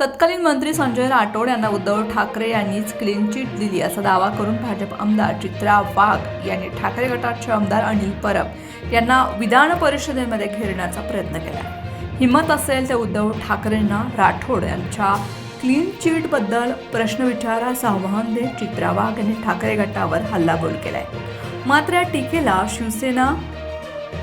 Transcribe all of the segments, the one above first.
तत्कालीन मंत्री संजय राठोड यांना उद्धव ठाकरे यांनीच क्लीन चिट दिली असा दावा करून भाजप आमदार चित्रा वाघ यांनी ठाकरे गटाचे आमदार अनिल परब यांना विधान परिषदेमध्ये घेरण्याचा प्रयत्न केला. हिंमत असेल तर उद्धव ठाकरेंना राठोड यांच्या क्लीन चिटबद्दल प्रश्न विचारास आव्हान देत चित्रा वाघ यांनी ठाकरे गटावर हल्लाबोल केलाय. मात्र या टीकेला शिवसेना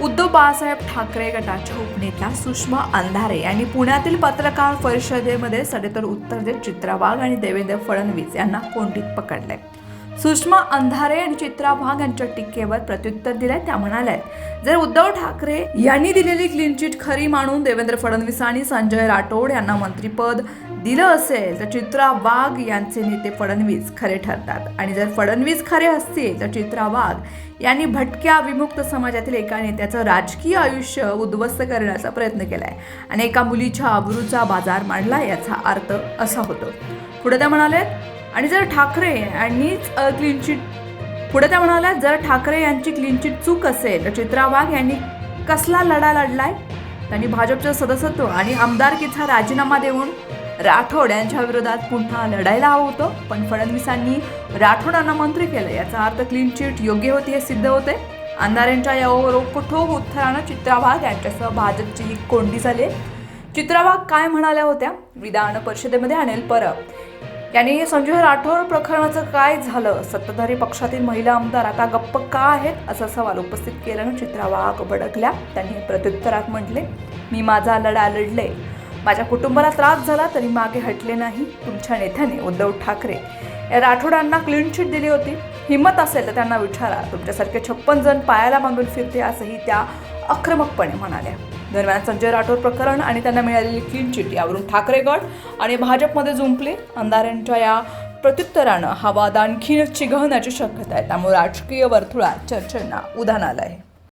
उद्धव बाळासाहेब ठाकरे गटाच्या उपनेत्या सुषमा अंधारे यांनी पुण्यातील पत्रकार परिषदेमध्ये सडेतोड उत्तर देत चित्रा वाघ आणि देवेंद्र फडणवीस यांना कोंडीत पकडले. सुषमा अंधारे आणि चित्रा वाघ यांच्या टीकेवर प्रत्युत्तर दिलंय त्या म्हणाल्या जर उद्धव ठाकरे यांनी दिलेली क्लीन चिट खरी मानून देवेंद्र फडणवीस आणि संजय राठोड यांना मंत्रीपद दिलं असेल तर चित्रा वाघ यांचे नेते फडणवीस खरे ठरतात. आणि जर फडणवीस खरे असतील तर चित्रा वाघ यांनी भटक्या विमुक्त समाजातील एका नेत्याचं राजकीय आयुष्य उद्ध्वस्त करण्याचा प्रयत्न केलाय. आणि एका मुलीच्या आबरूचा बाजार मांडला याचा अर्थ असा होतो. पुढे त्या म्हणाले आणि जर ठाकरे यांनीच क्लीन चिट पुढे त्या म्हणाल्या जर ठाकरे यांची क्लीन चिट चूक असेल तर चित्रा वाघ यांनी कसला लढा लढलाय? त्यांनी भाजपचं सदस्यत्व आणि आमदारकीचा राजीनामा देऊन राठोड यांच्या विरोधात पुन्हा लढायला हवं होतं. पण फडणवीसांनी राठोडांना मंत्री केलं. याचा अर्थ क्लीन चिट योग्य होती हे सिद्ध होते. अंधाऱ्यांच्या या रोखठोक उत्तरानं चित्रा वाघ यांच्यासह भाजपची ही कोंडी झाली. चित्रा वाघ काय म्हणाल्या होत्या? विधान परिषदेमध्ये अनिल परब. यांनी संजय राठोड प्रकरणाचं काय झालं? सत्ताधारी पक्षातील महिला आमदार आता गप्प का आहेत? असा सवाल उपस्थित केल्यानं चित्रा वाघ भडकल्या. त्यांनी प्रत्युत्तरात म्हटले मी माझा लढा लढले. माझ्या कुटुंबाला त्रास झाला तरी मागे हटले नाही. तुमच्या नेत्याने उद्धव ठाकरे या राठोडांना क्लीन चिट दिली होती. हिंमत असेल तर त्यांना विचारा. तुमच्यासारखे छप्पन जण पायाला मागून फिरते असंही त्या आक्रमकपणे म्हणाल्या. दरम्यान संजय राठोड प्रकरण आणि त्यांना मिळालेली क्लीन चिट यावरून ठाकरे गट आणि भाजपमध्ये जुंपले. अंधारांच्या या प्रत्युत्तरानं हा वाद आणखीन चिघळण्याची शक्यता आहे. त्यामुळे राजकीय वर्तुळात चर्चेंना उधाण आलं आहे